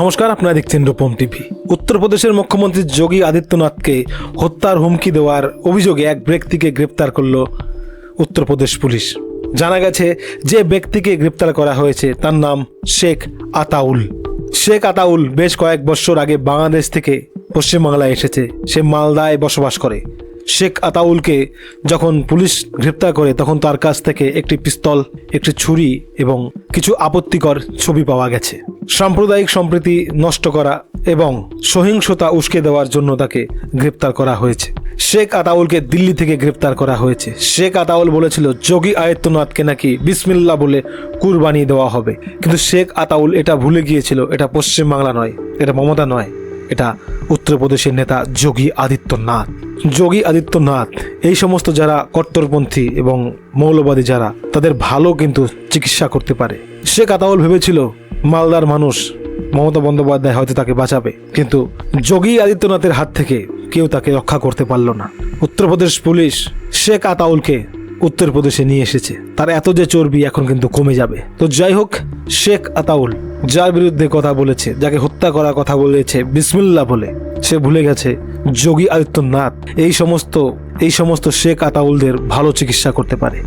নমস্কার, আপনারা দেখছেন রূপম টিভি। উত্তরপ্রদেশের মুখ্যমন্ত্রী যোগী আদিত্যনাথকে হত্যার হুমকি দেওয়ার অভিযোগে এক ব্যক্তিকে গ্রেপ্তার করল উত্তরপ্রদেশ পুলিশ। জানা গেছে, যে ব্যক্তিকে গ্রেপ্তার করা হয়েছে, তার নাম শেখ আতাউল। শেখ আতাউল বেশ কয়েক বছর আগে বাংলাদেশ থেকে পশ্চিমবাংলায় এসেছে। সে মালদায় বসবাস করে। শেখ আতাউলকে যখন পুলিশ গ্রেপ্তার করে, তখন তার কাছ থেকে একটি পিস্তল, একটি ছুরি এবং কিছু আপত্তিকর ছবি পাওয়া গেছে। সাম্প্রদায়িক সম্প্রীতি নষ্ট করা এবং সহিংসতা উস্কে দেওয়ার জন্য তাকে গ্রেপ্তার করা হয়েছে। শেখ আতাউলকে দিল্লি থেকে গ্রেপ্তার করা হয়েছে। শেখ আতাউল বলেছিল, যোগী আদিত্যনাথকে নাকি বিসমিল্লা বলে কুরবানি দেওয়া হবে। কিন্তু শেখ আতাউল এটা ভুলে গিয়েছিল, এটা পশ্চিমবাংলা নয়, এটা মমতা নয়, এটা উত্তরপ্রদেশের নেতা যোগী আদিত্যনাথ। যোগী আদিত্যনাথ, এই সমস্ত যারা কট্টরপন্থী এবং মৌলবাদী যারা, তাদের ভালো কিন্তু চিকিৎসা করতে পারে। শেখ আতাউল ভেবেছিল মালদার মানুষ মমতা বন্দ্যোপাধ্যায় হয়তো তাকে বাঁচাবে, কিন্তু যোগী আদিত্যনাথের হাত থেকে কেউ তাকে রক্ষা করতে পারল না। উত্তরপ্রদেশ পুলিশ শেখ আতাউলকে উত্তরপ্রদেশে নিয়ে এসেছে। তার এত যে চর্বি এখন কিন্তু কমে যাবে। তো যাই হোক, শেখ আতাউল যার বিরুদ্ধে কথা বলেছে, যাকে হত্যা করার কথা বলেছে, বিসমিল্লা বলে, সে ভুলে গেছে যোগী আদিত্যনাথ। এই সমস্ত এই সমস্ত শেখ আতাউলদের ভালো চিকিৎসা করতে পারে।